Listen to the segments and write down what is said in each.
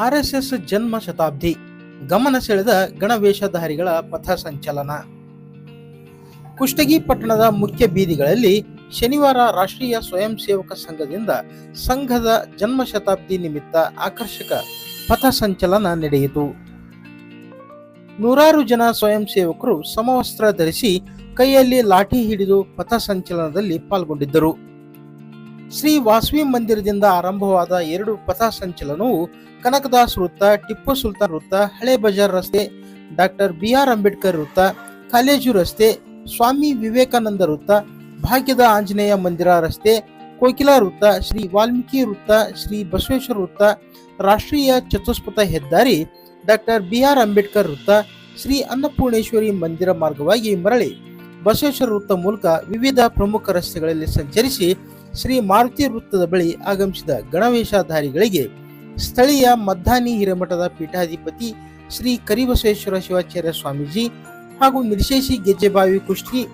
RSS ಜನ್ಮ ಶತಾಬ್ದಿ. ಗಮನ ಸೆಳೆದ ಗಣವೇಷಧಾರಿಗಳ ಪಥ ಸಂಚಲನ ಕುಷ್ಟಗಿ ಪಟ್ಟಣದ ಮುಖ್ಯ ಬೀದಿಗಳಲ್ಲಿ ಶನಿವಾರ ರಾಷ್ಟ್ರೀಯ ಸ್ವಯಂ ಸೇವಕ ಸಂಘದಿಂದ ಸಂಘದ ಜನ್ಮ ಶತಾಬ್ದಿ ನಿಮಿತ್ತ ಆಕರ್ಷಕ ಪಥ ಸಂಚಲನ ನಡೆಯಿತು. ನೂರಾರು ಜನ ಸ್ವಯಂ ಸೇವಕರು ಸಮವಸ್ತ್ರ ಧರಿಸಿ ಕೈಯಲ್ಲಿ ಲಾಠಿ ಹಿಡಿದು ಪಥ ಸಂಚಲನದಲ್ಲಿ ಪಾಲ್ಗೊಂಡಿದ್ದರು. ಶ್ರೀ ವಾಸವಿ ಮಂದಿರದಿಂದ ಆರಂಭವಾದ ಎರಡು ಪಥ ಸಂಚಲನವು ಕನಕದಾಸ್ ವೃತ್ತ, ಟಿಪ್ಪು ಸುಲ್ತಾನ್ ವೃತ್ತ, ಹಳೆ ಬಜಾರ್ ರಸ್ತೆ, ಡಾಕ್ಟರ್ ಬಿ ಆರ್ ಅಂಬೇಡ್ಕರ್ ವೃತ್ತ, ಕಾಲೇಜು ರಸ್ತೆ, ಸ್ವಾಮಿ ವಿವೇಕಾನಂದ ವೃತ್ತ, ಭಾಗ್ಯದ ಆಂಜನೇಯ ಮಂದಿರ ರಸ್ತೆ, ಕೋಕಿಲಾ ವೃತ್ತ, ಶ್ರೀ ವಾಲ್ಮೀಕಿ ವೃತ್ತ, ಶ್ರೀ ಬಸವೇಶ್ವರ ವೃತ್ತ, ರಾಷ್ಟ್ರೀಯ ಚತುಷ್ಪಥ ಹೆದ್ದಾರಿ, ಡಾಕ್ಟರ್ ಬಿ ಆರ್ ಅಂಬೇಡ್ಕರ್ ವೃತ್ತ, ಶ್ರೀ ಅನ್ನಪೂರ್ಣೇಶ್ವರಿ ಮಂದಿರ ಮಾರ್ಗವಾಗಿ ಮರಳಿ ಬಸವೇಶ್ವರ ವೃತ್ತ ಮೂಲಕ ವಿವಿಧ ಪ್ರಮುಖ ರಸ್ತೆಗಳಲ್ಲಿ ಸಂಚರಿಸಿ ಶ್ರೀ ಮಾರುತಿ ವೃತ್ತದ ಬಳಿ ಆಗಮಿಸಿದ ಗಣವೇಷಧಾರಿಗಳಿಗೆ ಸ್ಥಳೀಯ ಮದ್ದಾನಿ ಹಿರೇಮಠದ ಪೀಠಾಧಿಪತಿ ಶ್ರೀ ಕರಿಬಸವೇಶ್ವರ ಶಿವಾಚಾರ್ಯ ಸ್ವಾಮೀಜಿ ಹಾಗೂ ನಿರ್ಶೇಷಿ ಗೆಜ್ಜೆಬಾವಿ ಕುಷ್ಟಿ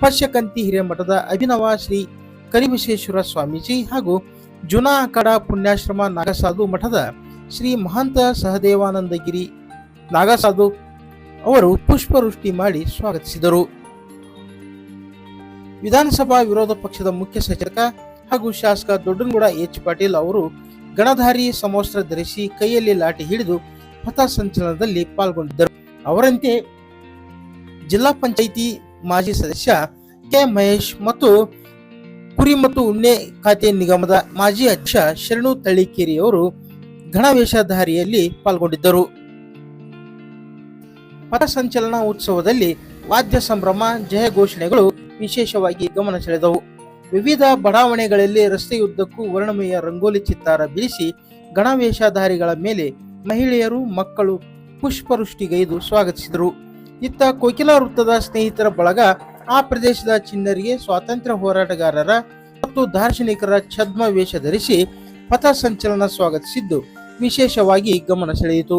ಪರ್ಶಕಂತಿ ಹಿರೇಮಠದ ಅಭಿನವ ಶ್ರೀ ಕರಿಬಸವೇಶ್ವರ ಸ್ವಾಮೀಜಿ ಹಾಗೂ ಜುನಾ ಅಖಾಡ ಪುಣ್ಯಾಶ್ರಮ ನಾಗಸಾಧು ಮಠದ ಶ್ರೀ ಮಹಾಂತ ಸಹದೇವಾನಂದಗಿರಿ ನಾಗಸಾಧು ಅವರು ಪುಷ್ಪವೃಷ್ಟಿ ಮಾಡಿ ಸ್ವಾಗತಿಸಿದರು. ವಿಧಾನಸಭಾ ವಿರೋಧ ಪಕ್ಷದ ಮುಖ್ಯ ಸಚೇತಕ ಹಾಗೂ ಶಾಸಕ ದೊಡ್ಡನಗೌಡ ಎಚ್ ಪಾಟೀಲ್ ಅವರು ಗಣಧಾರಿ ಸಮವಸ್ತ್ರ ಧರಿಸಿ ಕೈಯಲ್ಲಿ ಲಾಠಿ ಹಿಡಿದು ಪಥ ಸಂಚಲನದಲ್ಲಿ ಪಾಲ್ಗೊಂಡಿದ್ದರು. ಅವರಂತೆ ಜಿಲ್ಲಾ ಪಂಚಾಯಿತಿ ಮಾಜಿ ಸದಸ್ಯ ಕೆ ಮಹೇಶ್ ಮತ್ತು ಕುರಿ ಮತ್ತು ಉಣ್ಣೆ ಖಾತೆ ನಿಗಮದ ಮಾಜಿ ಅಧ್ಯಕ್ಷ ಶರಣು ತಳಿಕೇರಿಯವರು ಘನವೇಷಧಾರಿಯಲ್ಲಿ ಪಾಲ್ಗೊಂಡಿದ್ದರು. ಪಥ ಸಂಚಲನ ಉತ್ಸವದಲ್ಲಿ ವಾದ್ಯ ಸಂಭ್ರಮ, ಜಯ ಘೋಷಣೆಗಳು ವಿಶೇಷವಾಗಿ ಗಮನ ಸೆಳೆದವು. ವಿವಿಧ ಬಡಾವಣೆಗಳಲ್ಲಿ ರಸ್ತೆಯುದ್ದಕ್ಕೂ ವರ್ಣಮಯ ರಂಗೋಲಿ ಚಿತ್ತಾರ ಬಿಡಿಸಿ ಗಣವೇಷಧಾರಿಗಳ ಮೇಲೆ ಮಹಿಳೆಯರು, ಮಕ್ಕಳು ಪುಷ್ಪವೃಷ್ಟಿಗೈದು ಸ್ವಾಗತಿಸಿದರು. ಇತ್ತ ಕೋಕಿಲಾ ವೃತ್ತದ ಸ್ನೇಹಿತರ ಬಳಗ ಆ ಪ್ರದೇಶದ ಚಿನ್ನರಿಗೆ ಸ್ವಾತಂತ್ರ್ಯ ಹೋರಾಟಗಾರರ ಮತ್ತು ದಾರ್ಶನಿಕರ ಛದ್ಮ ವೇಷ ಧರಿಸಿ ಪಥ ಸಂಚಲನ ಸ್ವಾಗತಿಸಿದ್ದು ವಿಶೇಷವಾಗಿ ಗಮನ ಸೆಳೆಯಿತು.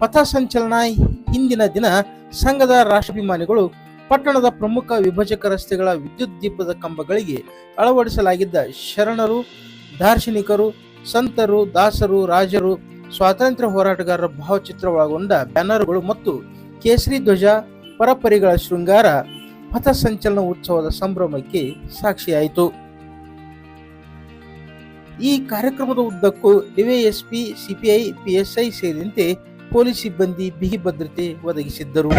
ಪಥ ಸಂಚಲನ ಹಿಂದಿನ ದಿನ ಸಂಘದ ರಾಷ್ಟ್ರಾಭಿಮಾನಿಗಳು ಪಟ್ಟಣದ ಪ್ರಮುಖ ವಿಭಜಕ ರಸ್ತೆಗಳ ವಿದ್ಯುತ್ ದೀಪದ ಕಂಬಗಳಿಗೆ ಅಳವಡಿಸಲಾಗಿದ್ದ ಶರಣರು, ದಾರ್ಶನಿಕರು, ಸಂತರು, ದಾಸರು, ರಾಜರು, ಸ್ವಾತಂತ್ರ್ಯ ಹೋರಾಟಗಾರರ ಭಾವಚಿತ್ರ ಒಳಗೊಂಡ ಬ್ಯಾನರ್ಗಳು ಮತ್ತು ಕೇಸರಿ ಧ್ವಜ, ಪರಪರಿಗಳ ಶೃಂಗಾರ, ಪಥ ಸಂಚಲನ ಉತ್ಸವದ ಸಂಭ್ರಮಕ್ಕೆ ಸಾಕ್ಷಿಯಾಯಿತು. ಈ ಕಾರ್ಯಕ್ರಮದ ಉದ್ದಕ್ಕೂ ಡಿವೈಎಸ್ಪಿ ಸಿಪಿಐ, ಪಿಎಸ್ಐ ಸೇರಿದಂತೆ ಪೊಲೀಸ್ ಸಿಬ್ಬಂದಿ ಬಿಗಿ ಭದ್ರತೆ ಒದಗಿಸಿದ್ದರು.